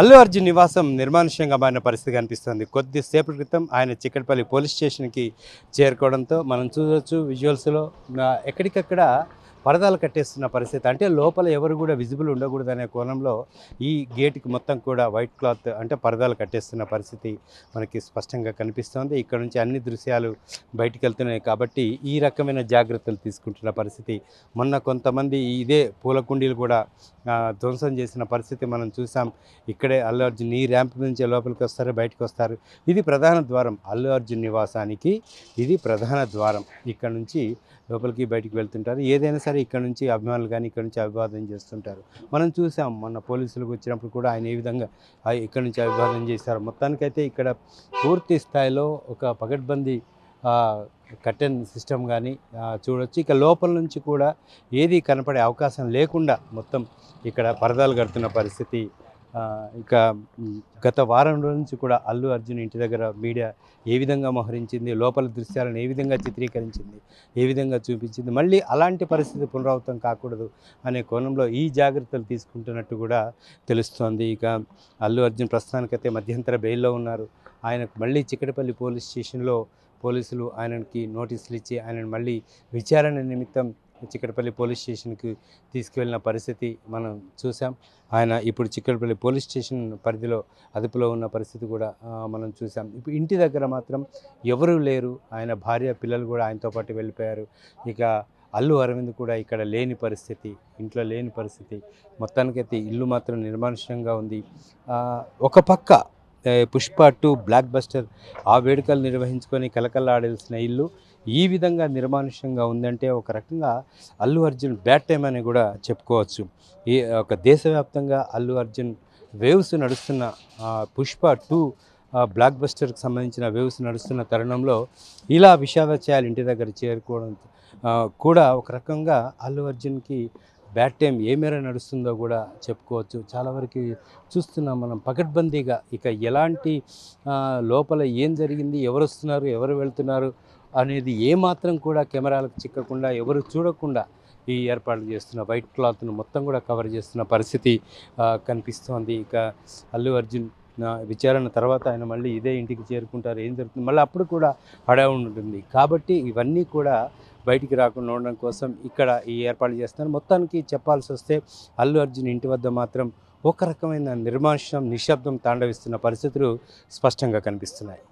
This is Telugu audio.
అల్లు అర్జున్ నివాసం నిర్మానుష్యంగా మారిన పరిస్థితి కనిపిస్తుంది. కొద్దిసేపటి క్రితం ఆయన చిక్కడపల్లి పోలీస్ స్టేషన్కి చేరుకోవడంతో మనం చూడవచ్చు విజువల్స్లో ఎక్కడికక్కడ పరదాలు కట్టేస్తున్న పరిస్థితి. అంటే లోపల ఎవరు కూడా విజిబుల్ ఉండకూడదనే కోణంలో ఈ గేట్కి మొత్తం కూడా వైట్ క్లాత్ అంటే పరదాలు కట్టేస్తున్న పరిస్థితి మనకి స్పష్టంగా కనిపిస్తోంది. ఇక్కడ నుంచి అన్ని దృశ్యాలు బయటికి వెళ్తున్నాయి కాబట్టి ఈ రకమైన జాగ్రత్తలు తీసుకుంటున్న పరిస్థితి. మొన్న కొంతమంది ఇదే పూల కుండీలు కూడా ధ్వంసం చేసిన పరిస్థితి మనం చూసాం. ఇక్కడే అల్లు అర్జున్ ఈ ర్యాంప్ నుంచి లోపలికి వస్తారు బయటకు వస్తారు. ఇది ప్రధాన ద్వారం అల్లు అర్జున్ నివాసానికి. ఇది ప్రధాన ద్వారం. ఇక్కడ నుంచి లోపలికి బయటికి వెళ్తుంటారు. ఏదైనా సరే ఇక్కడ నుంచి అభిమానులు కానీ ఇక్కడ నుంచి అభివాదం చేస్తుంటారు. మనం చూసాం మొన్న పోలీసులకు వచ్చినప్పుడు కూడా ఆయన ఏ విధంగా ఇక్కడ నుంచి అభివాదం చేశారు. మొత్తానికైతే ఇక్కడ పూర్తి స్థాయిలో ఒక పగడ్బందీ కర్టెన్ సిస్టమ్ కానీ చూడొచ్చు. ఇక లోపల నుంచి కూడా ఏది కనపడే అవకాశం లేకుండా మొత్తం ఇక్కడ పరదాలు కడుతున్న పరిస్థితి ఇక గత వారం రోజుల నుంచి కూడా అల్లు అర్జున్ ఇంటి దగ్గర మీడియా ఏ విధంగా మోహరించింది లోపల దృశ్యాలను ఏ విధంగా చిత్రీకరించింది ఏ విధంగా చూపించింది మళ్ళీ అలాంటి పరిస్థితి పునరావృతం కాకూడదు అనే కోణంలో ఈ జాగ్రత్తలు తీసుకుంటున్నట్టు కూడా తెలుస్తోంది. ఇక అల్లు అర్జున్ ప్రస్తుతానికైతే మధ్యంతర బెయిల్లో ఉన్నారు. ఆయనకు మళ్ళీ చిక్కడపల్లి పోలీస్ స్టేషన్లో పోలీసులు ఆయనకి నోటీసులు ఇచ్చి ఆయనను మళ్ళీ విచారణ నిమిత్తం చిక్కడపల్లి పోలీస్ స్టేషన్కి తీసుకువెళ్ళిన పరిస్థితి మనం చూసాం ఆయన ఇప్పుడు చిక్కడపల్లి పోలీస్ స్టేషన్ పరిధిలో అదుపులో ఉన్న పరిస్థితి కూడా మనం చూసాం ఇప్పుడు ఇంటి దగ్గర మాత్రం ఎవరూ లేరు. ఆయన భార్య పిల్లలు కూడా ఆయనతో పాటు వెళ్ళిపోయారు. ఇక అల్లు అరవింద్ కూడా ఇక్కడ లేని పరిస్థితి ఇంట్లో లేని పరిస్థితి. మొత్తానికైతే ఇల్లు మాత్రం నిర్మానుష్యంగా ఉంది. ఒక పక్క పుష్ప టూ బ్లాక్ బస్టర్ ఆ వేడుకలు నిర్వహించుకొని కలకల్లాడాల్సిన ఇల్లు ఈ విధంగా నిర్మానుష్యంగా ఉందంటే ఒక రకంగా అల్లు అర్జున్ బ్యాడ్ టైం అని కూడా చెప్పుకోవచ్చు. ఈ ఒక దేశవ్యాప్తంగా అల్లు అర్జున్ వేవ్స్ నడుస్తున్న పుష్ప టూ బ్లాక్ బస్టర్కి సంబంధించిన వేవ్స్ నడుస్తున్న తరుణంలో ఇలా విషాదత్యాలు ఇంటి దగ్గర చేరుకోవడం కూడా ఒక రకంగా అల్లు అర్జున్కి బ్యాడ్ టైం ఏ మేర నడుస్తుందో కూడా చెప్పుకోవచ్చు. చాలా వరకు చూస్తున్నాం మనం పకడ్బందీగా. ఇక ఎలాంటి లోపల ఏం జరిగింది ఎవరు వస్తున్నారు ఎవరు వెళ్తున్నారు అనేది ఏమాత్రం కూడా కెమెరాలకు చిక్కకుండా ఎవరు చూడకుండా ఈ ఏర్పాట్లు చేస్తున్న వైట్ క్లాత్ను మొత్తం కూడా కవర్ చేస్తున్న పరిస్థితి కనిపిస్తోంది. ఇక అల్లు అర్జున్ విచారణ తర్వాత ఆయన మళ్ళీ ఇదే ఇంటికి చేరుకుంటారు ఏం జరుగుతుంది? మళ్ళీ అప్పుడు కూడా హడావుడి ఉంటుంది. కాబట్టి ఇవన్నీ కూడా బయటికి రాకుండా ఉండడం కోసం ఇక్కడ ఈ ఏర్పాట్లు చేస్తున్నారు. మొత్తానికి చెప్పాల్సి వస్తే అల్లు అర్జున్ ఇంటి వద్ద మాత్రం ఒక రకమైన నిర్మానుష్యం నిశ్శబ్దం తాండవిస్తున్న పరిస్థితులు స్పష్టంగా కనిపిస్తున్నాయి.